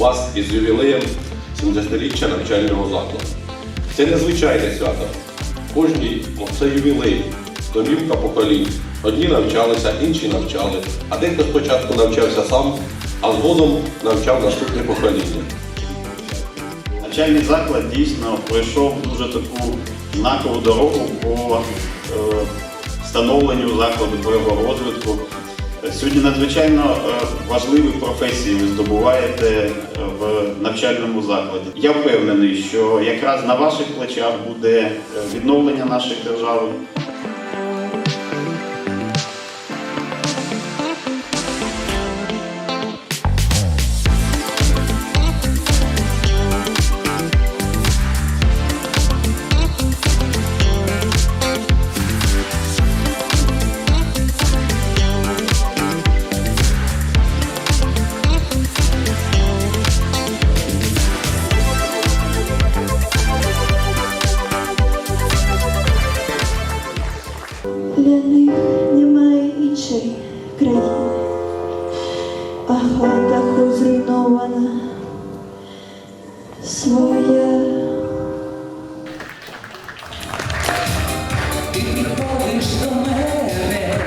вас із ювілеєм 70-річчя навчального закладу. Це незвичайне свято. Кожній це ювілей, домівка поколінь. Одні навчалися, інші навчали, а дехто спочатку навчався сам, а згодом навчав наступне покоління. Навчальний заклад дійсно пройшов дуже таку знакову дорогу по е, становленню закладу, по його розвитку. Сьогодні надзвичайно е, важливі професії ви здобуваєте е, в навчальному закладі. Я впевнений, що якраз на ваших плечах буде е, відновлення нашої держави. А хата хоч зруйнована своя. Ти приходиш до мене,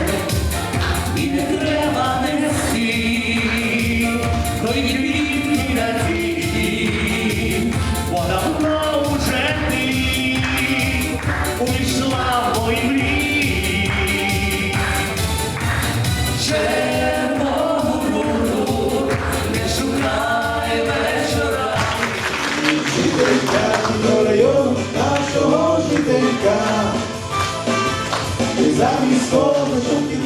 і не треба нести, той квітки на цвіті, бо давно уже ти увійшла в. todos,